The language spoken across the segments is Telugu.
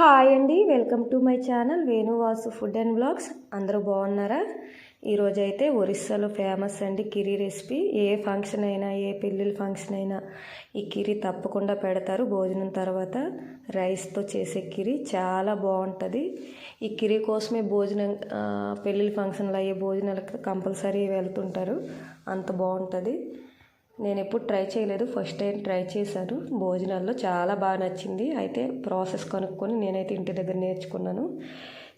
హాయ్ అండి welcome to my channel Venuvasu food and blogs. అందరూ బాగున్నారా? ఈరోజైతే అయితే ఒరిస్సాలో ఫేమస్ అండి కిరి రెసిపీ. ఏ ఫంక్షన్ అయినా ఏ పెళ్ళిళ్ళ ఫంక్షన్ అయినా ఈ కిరీ తప్పకుండా పెడతారు. భోజనం తర్వాత రైస్తో చేసే కిరి చాలా బాగుంటుంది. ఈ కిరీ కోసమే భోజనం పెళ్ళిళ్ళ ఫంక్షన్లు అయ్యే భోజనాలకు కంపల్సరీ వెళ్తుంటారు. అంత బాగుంటుంది. నేను ఎప్పుడు ట్రై చేయలేదు. ఫస్ట్ టైం ట్రై చేశాను. భోజనాల్లో చాలా బాగా నచ్చింది. అయితే ప్రాసెస్ కనుక్కొని నేనైతే ఇంటి దగ్గర నేర్చుకున్నాను.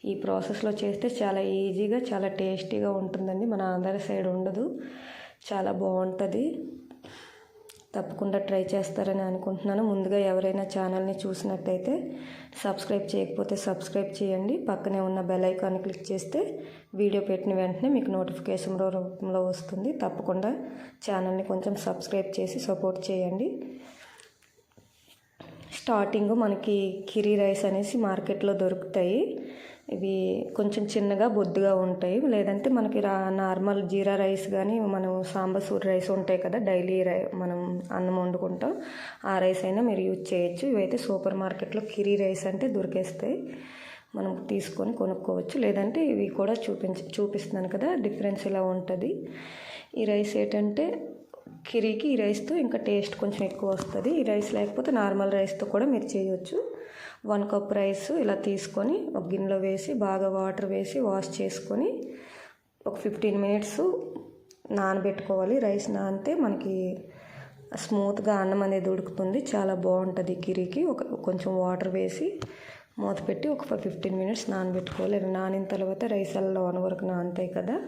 ఈ ప్రాసెస్లో చేస్తే చాలా ఈజీగా చాలా టేస్టీగా ఉంటుందండి. మన ఆంధ్ర సైడ్ ఉండదు. చాలా బాగుంటుంది. తప్పకుండా ట్రై చేస్తారని అనుకుంటున్నాను. ముందుగా ఎవరైనా ఛానల్ని చూసినట్టయితే సబ్స్క్రైబ్ చేయకపోతే సబ్స్క్రైబ్ చేయండి. పక్కనే ఉన్న బెల్ ఐకాన్ క్లిక్ చేస్తే వీడియో పెట్టిన వెంటనే మీకు నోటిఫికేషన్ రూపంలో వస్తుంది. తప్పకుండా ఛానల్ని కొంచెం సబ్స్క్రైబ్ చేసి సపోర్ట్ చేయండి. స్టార్టింగ్ మనకి కిరీ రైస్ అనేసి మార్కెట్లో దొరుకుతాయి. ఇవి కొంచెం చిన్నగా బొద్దుగా ఉంటాయి. లేదంటే మనకి రా నార్మల్ జీరా రైస్ కానీ మనం సాంబసూరి రైస్ ఉంటాయి కదా డైలీ రై మనం అన్నం వండుకుంటాం. ఆ రైస్ అయినా మీరు యూజ్ చేయొచ్చు. ఇవైతే సూపర్ మార్కెట్లో కిరీ రైస్ అంటే దొరికేస్తాయి. మనం తీసుకొని కొనుక్కోవచ్చు. లేదంటే ఇవి కూడా చూపించి చూపిస్తున్నాను కదా డిఫరెన్స్ ఇలా ఉంటుంది. ఈ రైస్ ఏంటంటే కిరీకి ఈ రైస్తో ఇంకా టేస్ట్ కొంచెం ఎక్కువ వస్తుంది. ఈ రైస్ లేకపోతే నార్మల్ రైస్తో కూడా మీరు చేయొచ్చు. వన్ కప్ రైస్ ఇలా తీసుకొని ఒక గిన్నెలో వేసి బాగా వాటర్ వేసి వాష్ చేసుకొని ఒక ఫిఫ్టీన్ మినిట్స్ నానబెట్టుకోవాలి. రైస్ నానితే మనకి స్మూత్గా అన్నం అనేది ఉడుకుతుంది. చాలా బాగుంటుంది గిరికి. ఒక కొంచెం వాటర్ వేసి మూత పెట్టి ఒక ఫిఫ్టీన్ మినిట్స్ నానబెట్టుకోవాలి. నానిన తర్వాత రైస్ అలా వన్ వరకు నానుతాయి కదా.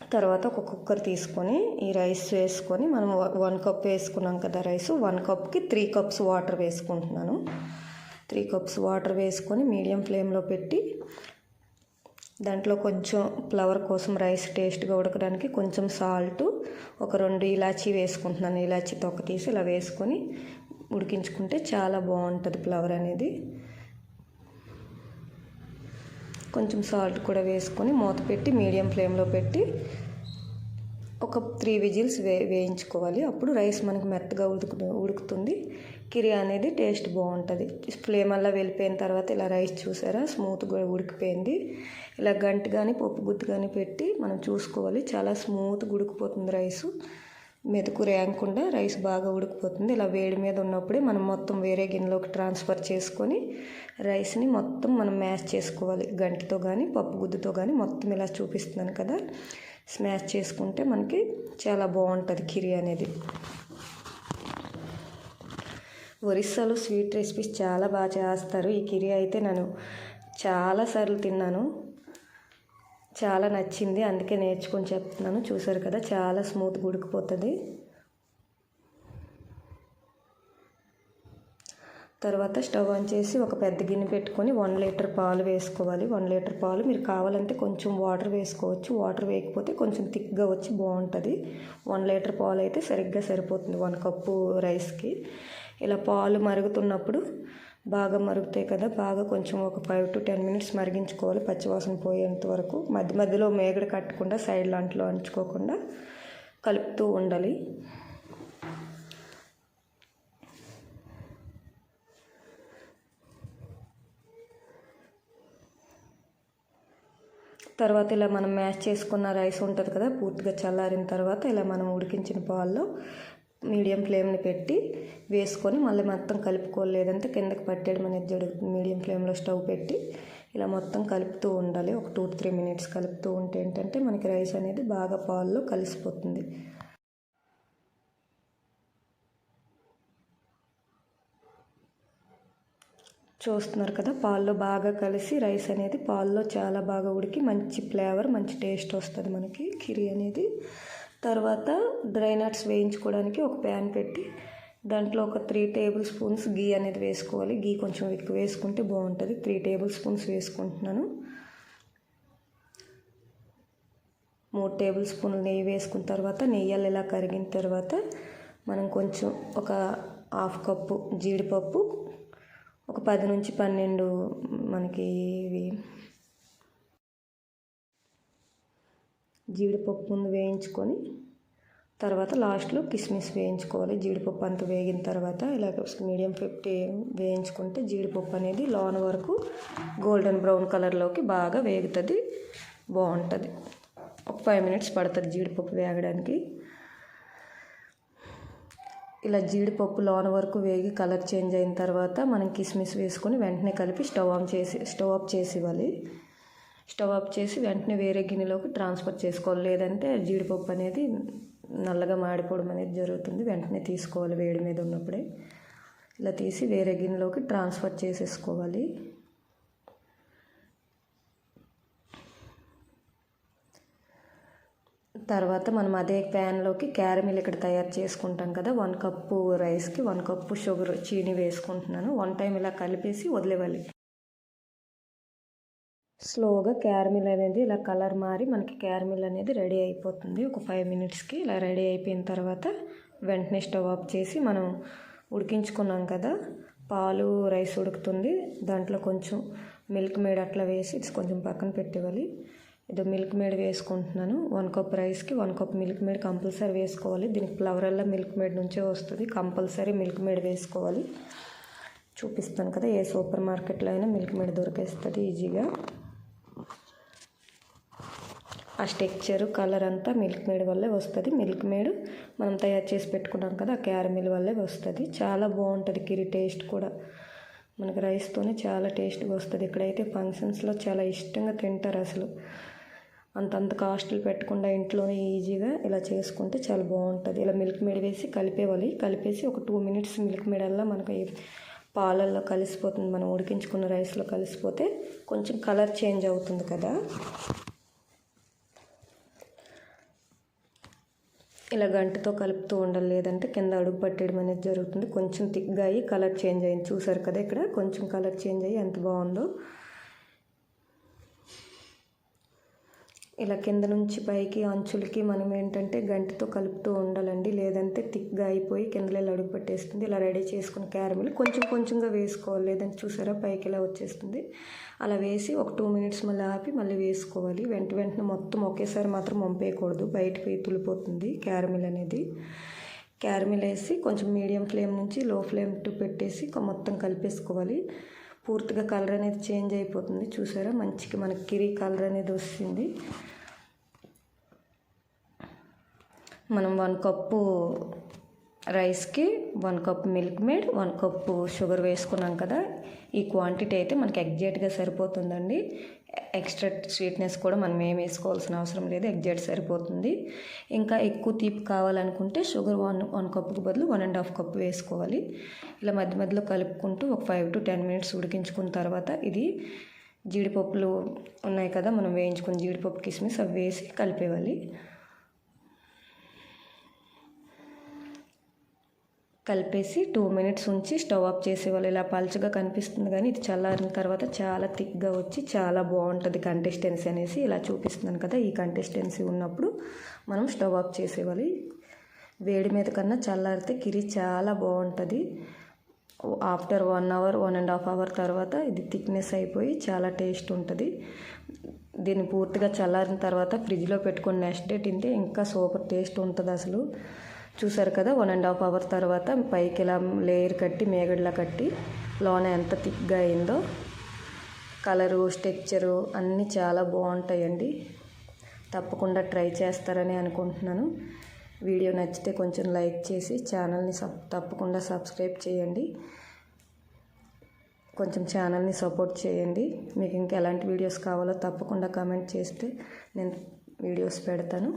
తర్వాత ఒక కుక్కర్ తీసుకొని ఈ రైస్ వేసుకొని మనం వన్ కప్ వేసుకున్నాం కదా రైస్. వన్ కప్కి త్రీ కప్స్ వాటర్ వేసుకుంటున్నాను. త్రీ కప్స్ వాటర్ వేసుకొని మీడియం ఫ్లేమ్లో పెట్టి దాంట్లో కొంచెం ఫ్లవర్ కోసం రైస్ టేస్ట్గా ఉడకడానికి కొంచెం సాల్ట్ ఒక రెండు ఇలాచీ వేసుకుంటున్నాను. ఇలాచీ తొక్క తీసి ఇలా వేసుకొని ఉడికించుకుంటే చాలా బాగుంటుంది ఫ్లవర్ అనేది. కొంచెం సాల్ట్ కూడా వేసుకొని మూత పెట్టి మీడియం ఫ్లేమ్లో పెట్టి ఒక త్రీ విజిల్స్ వే వేయించుకోవాలి. అప్పుడు రైస్ మనకి మెత్తగా ఉడుకు ఉడుకుతుంది. కిరి అనేది టేస్ట్ బాగుంటుంది. ఫ్లేమ్ అలా వెళ్ళిపోయిన తర్వాత ఇలా రైస్ చూసారా? స్మూత్గా ఉడికిపోయింది. ఇలా గంట కానీ పప్పు గుత్తి కానీ పెట్టి మనం చూసుకోవాలి. చాలా స్మూత్గా ఉడికిపోతుంది రైసు. మెతుకు రేయకుండా రైస్ బాగా ఉడికిపోతుంది. ఇలా వేడి మీద ఉన్నప్పుడే మనం మొత్తం వేరే గిన్నెలోకి ట్రాన్స్ఫర్ చేసుకొని రైస్ని మొత్తం మనం మ్యాష్ చేసుకోవాలి. గంటితో కానీ పప్పు గుద్దుతో కానీ మొత్తం ఇలా చూపిస్తున్నాను కదా. స్మాష్ చేసుకుంటే మనకి చాలా బాగుంటుంది కిరి అనేది. ఒరిస్సాలో స్వీట్ రెసిపీస్ చాలా బాగా చేస్తారు. ఈ కిరి అయితే నేను చాలాసార్లు తిన్నాను. చాలా నచ్చింది. అందుకే నేర్చుకొని చెప్తున్నాను. చూసారు కదా చాలా స్మూత్గా ఉడికిపోతుంది. తర్వాత స్టవ్ ఆన్ చేసి ఒక పెద్ద గిన్నె పెట్టుకొని వన్ లీటర్ పాలు వేసుకోవాలి. వన్ లీటర్ పాలు మీరు కావాలంటే కొంచెం వాటర్ వేసుకోవచ్చు. వాటర్ వేయకపోతే కొంచెం థిక్గా వచ్చి బాగుంటుంది. వన్ లీటర్ పాలు అయితే సరిగ్గా సరిపోతుంది. వన్ కప్పు రైస్కి. ఇలా పాలు మరుగుతున్నప్పుడు బాగా మరుగుతాయి కదా బాగా కొంచెం ఒక ఫైవ్ టు టెన్ మినిట్స్ మరిగించుకోవాలి. పచ్చివాసన పోయేంత వరకు. మధ్య మధ్యలో మేగడ కట్టకుండా సైడ్ లాంట్లో అంచుకోకుండా కలుపుతూ ఉండాలి. తర్వాత ఇలా మనం మ్యాష్ చేసుకున్న రైస్ ఉంటుంది కదా పూర్తిగా చల్లారిన తర్వాత ఇలా మనం ఉడికించిన పాల్లో మీడియం ఫ్లేమ్ని పెట్టి వేసుకొని మళ్ళీ మొత్తం కలుపుకోవాలి లేదంటే కిందకి పట్టేయడం అనేది జరుగుతుంది. మీడియం ఫ్లేమ్లో స్టవ్ పెట్టి ఇలా మొత్తం కలుపుతూ ఉండాలి. ఒక టూ త్రీ మినిట్స్ కలుపుతూ ఉంటే ఏంటంటే మనకి రైస్ అనేది బాగా పాల్లో కలిసిపోతుంది. చూస్తున్నారు కదా పాల్లో బాగా కలిసి రైస్ అనేది పాల్లో చాలా బాగా ఉడికి మంచి ఫ్లేవర్ మంచి టేస్ట్ వస్తుంది మనకి. కిరి అనేది తర్వాత డ్రై నట్స్ వేయించుకోవడానికి ఒక ప్యాన్ పెట్టి దాంట్లో ఒక త్రీ టేబుల్ స్పూన్స్ గీ అనేది వేసుకోవాలి. గీ కొంచెం ఎక్కువ వేసుకుంటే బాగుంటుంది. త్రీ టేబుల్ స్పూన్స్ వేసుకుంటున్నాను. మూడు టేబుల్ స్పూన్లు నెయ్యి వేసుకున్న తర్వాత నెయ్యాలు ఇలా కరిగిన తర్వాత మనం కొంచెం ఒక హాఫ్ కప్పు జీడిపప్పు ఒక పది నుంచి పన్నెండు మనకి ఇవి జీడిపప్పు ముందు వేయించుకొని తర్వాత లాస్ట్లో కిస్మిస్ వేయించుకోవాలి. జీడిపప్పు అంతా వేగిన తర్వాత ఇలాగ మీడియం ఫిఫ్టీ వేయించుకుంటే జీడిపప్పు అనేది లోన వరకు గోల్డెన్ బ్రౌన్ కలర్లోకి బాగా వేగుతుంది బాగుంటుంది. ఒక ఫైవ్ మినిట్స్ పడుతుంది జీడిపప్పు వేగడానికి. ఇలా జీడిపప్పు లోన వరకు వేగి కలర్ చేంజ్ అయిన తర్వాత మనం కిస్మిస్ వేసుకొని వెంటనే కలిపి స్టవ్ ఆన్ చేసి స్టవ్ ఆఫ్ చేసి ఇవ్వాలి. స్టవ్ ఆఫ్ చేసి వెంటనే వేరే గిన్నెలోకి ట్రాన్స్ఫర్ చేసుకోవాలి. లేదంటే జీడిపప్పు అనేది నల్లగా మాడిపోవడం అనేది జరుగుతుంది. వెంటనే తీసుకోవాలి వేడి మీద ఉన్నప్పుడే. ఇలా తీసి వేరే గిన్నెలోకి ట్రాన్స్ఫర్ చేసేసుకోవాలి. తర్వాత మనం అదే ప్యాన్లోకి క్యారమిల్ ఇక్కడ తయారు చేసుకుంటాం కదా. వన్ కప్పు రైస్కి వన్ కప్పు షుగర్ చీని వేసుకుంటున్నాను. వన్ టైం ఇలా కలిపేసి వదిలేవాలి. స్లోగా క్యారమిల్ అనేది ఇలా కలర్ మారి మనకి క్యారమిల్ అనేది రెడీ అయిపోతుంది. ఒక ఫైవ్ మినిట్స్కి ఇలా రెడీ అయిపోయిన తర్వాత వెంటనే స్టవ్ ఆఫ్ చేసి మనం ఉడికించుకున్నాం కదా పాలు రైస్ ఉడుకుతుంది. దాంట్లో కొంచెం మిల్క్ మేడ్ అట్లా వేసి కొంచెం పక్కన పెట్టేవాలి ఇది మిల్క్ మేడ్ వేసుకుంటున్నాను. వన్ కప్ రైస్కి one cup milk made compulsory వేసుకోవాలి. దీనికి ఫ్లవరల్లా మిల్క్ మేడ్ నుంచే వస్తుంది. కంపల్సరీ మిల్క్ మేడ్ వేసుకోవాలి. చూపిస్తాను కదా ఏ సూపర్ మార్కెట్లో అయినా మిల్క్ మేడ్ దొరికేస్తుంది ఈజీగా. ఆ స్టెక్చర్ కలర్ అంతా మిల్క్ మేడ్ వల్లే వస్తుంది. మిల్క్ మేడ్ మనం తయారు చేసి పెట్టుకున్నాం కదా ఆ క్యారమిల్ వల్లే వస్తుంది. చాలా బాగుంటుంది కిరి టేస్ట్ కూడా. మనకి రైస్తోనే చాలా టేస్ట్గా వస్తుంది. ఇక్కడైతే ఫంక్షన్స్లో చాలా ఇష్టంగా తింటారు అసలు. అంతంత కాస్ట్లు పెట్టకుండా ఇంట్లోనే ఈజీగా ఇలా చేసుకుంటే చాలా బాగుంటుంది. ఇలా మిల్క్ మేడ్ వేసి కలిపేవాలి కలిపేసి ఒక టూ మినిట్స్ మిల్క్ మేడ్ అలా మనకు పాలల్లో కలిసిపోతుంది. మనం ఉడికించుకున్న రైస్లో కలిసిపోతే కొంచెం కలర్ చేంజ్ అవుతుంది కదా. ఇలా గంటతో కలుపుతూ ఉండాలి. లేదంటే కింద అడుగు పట్టేయడం అనేది జరుగుతుంది. కొంచెం థిక్గా అయ్యి కలర్ చేంజ్ అయింది చూసారు కదా ఇక్కడ? కొంచెం కలర్ చేంజ్ అయ్యి ఎంత బాగుందో. ఇలా కింద నుంచి పైకి అంచులకి మనం ఏంటంటే గంటితో కలుపుతూ ఉండాలండి. లేదంటే థిక్గా అయిపోయి కిందలో అడుగు పట్టేస్తుంది. ఇలా రెడీ చేసుకుని క్యారమిల్ కొంచెం కొంచెంగా వేసుకోవాలి. లేదంటే చూసారా పైకి ఇలా వచ్చేస్తుంది. అలా వేసి ఒక టూ మినిట్స్ మళ్ళీ ఆపి మళ్ళీ వేసుకోవాలి. వెంట వెంటనే మొత్తం ఒకేసారి మాత్రం వంపేయకూడదు. బయటకు తులిపోతుంది క్యారమిల్ అనేది. క్యారమిల్ వేసి కొంచెం మీడియం ఫ్లేమ్ నుంచి లో ఫ్లేమ్ టు పెట్టేసి మొత్తం కలిపేసుకోవాలి. పూర్తిగా కలర్ అనేది చేంజ్ అయిపోతుంది. చూసారా? మంచిగా మనకి కిరి కలర్ అనేది వస్తుంది. మనం వన్ కప్పు రైస్కి one cup milk made one cup sugar వేసుకున్నాం కదా. ఈ క్వాంటిటీ అయితే మనకి ఎగ్జాక్ట్గా సరిపోతుందండి. ఎక్స్ట్రా స్వీట్నెస్ కూడా మనం ఏం వేసుకోవాల్సిన అవసరం లేదు ఎగ్జాక్ట్ సరిపోతుంది. ఇంకా ఎక్కువ తీపి కావాలనుకుంటే షుగర్ వన్ వన్ కప్పుకి బదులు వన్ అండ్ హాఫ్ కప్ వేసుకోవాలి. ఇలా మధ్య మధ్యలో కలుపుకుంటూ ఒక ఫైవ్ టు టెన్ మినిట్స్ ఉడికించుకున్న తర్వాత ఇది జీడిపప్పులు ఉన్నాయి కదా మనం వేయించుకున్న జీడిపప్పు కిస్మిస్ అవి వేసి కలిపేవాలి కలిపేసి టూ మినిట్స్ ఉంచి స్టవ్ ఆఫ్ చేసేవాళ్ళు. ఇలా పల్చగా కనిపిస్తుంది కానీ ఇది చల్లారిన తర్వాత చాలా థిక్గా వచ్చి చాలా బాగుంటుంది కంటెస్టెన్సీ అనేసి ఇలా చూపిస్తున్నాను కదా ఈ కంటెస్టెన్సీ ఉన్నప్పుడు మనం స్టవ్ ఆఫ్ చేసేవాలి. వేడి మీద కన్నా చల్లారితే కిరి చాలా బాగుంటుంది. After one hour one and half hour తర్వాత ఇది థిక్నెస్ అయిపోయి చాలా టేస్ట్ ఉంటుంది. దీన్ని పూర్తిగా చల్లారిన తర్వాత ఫ్రిడ్జ్లో పెట్టుకొని నెక్స్ట్ డే తింటే ఇంకా సూపర్ టేస్ట్ ఉంటుంది అసలు చూసారు కదా వన్ అండ్ హాఫ్ అవర్ తర్వాత పైకి ఇలా లేయర్ కట్టి మేగడ్లా కట్టి లోన ఎంత థిక్గా అయిందో కలరు స్టెక్చరు అన్నీ చాలా బాగుంటాయండి. తప్పకుండా ట్రై చేస్తారని అనుకుంటున్నాను. వీడియో నచ్చితే కొంచెం లైక్ చేసి ఛానల్ని సబ్ తప్పకుండా సబ్స్క్రైబ్ చేయండి. కొంచెం ఛానల్ని సపోర్ట్ చేయండి. మీకు ఇంకా ఎలాంటి వీడియోస్ కావాలో తప్పకుండా కమెంట్ చేస్తే నేను వీడియోస్ పెడతాను.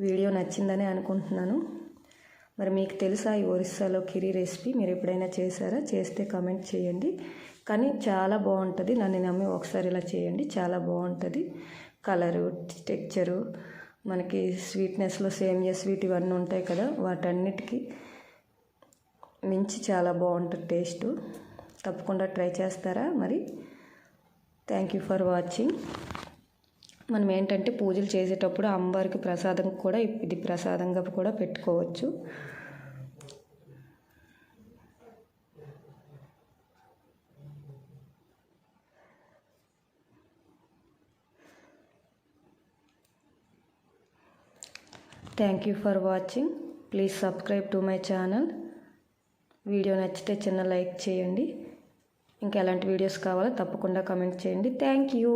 వీడియో నచ్చిందని అనుకుంటున్నాను. మరి మీకు తెలుసా ఈ ఒరిస్సాలో కిరి రెసిపీ? మీరు ఎప్పుడైనా చేశారా? చేస్తే కమెంట్ చేయండి. కానీ చాలా బాగుంటుంది. నన్ను నమ్మి ఒకసారి ఇలా చేయండి. చాలా బాగుంటుంది. కలరు టెక్చరు మనకి స్వీట్నెస్లో సేమియా స్వీట్ ఇవన్నీ ఉంటాయి కదా వాటన్నిటికీ మించి చాలా బాగుంటుంది టేస్ట్. తప్పకుండా ట్రై చేస్తారా మరి? Thank you for watching. మనం ఏంటంటే పూజలు చేసేటప్పుడు అమ్మవారికి ప్రసాదం కూడా ఇది ప్రసాదంగా కూడా పెట్టుకోవచ్చు. Thank you for watching please subscribe to my channel video నచ్చితే చిన్న లైక్ చేయండి. ఇంకా ఎలాంటి వీడియోస్ కావాలో తప్పకుండా కమెంట్ చేయండి. Thank you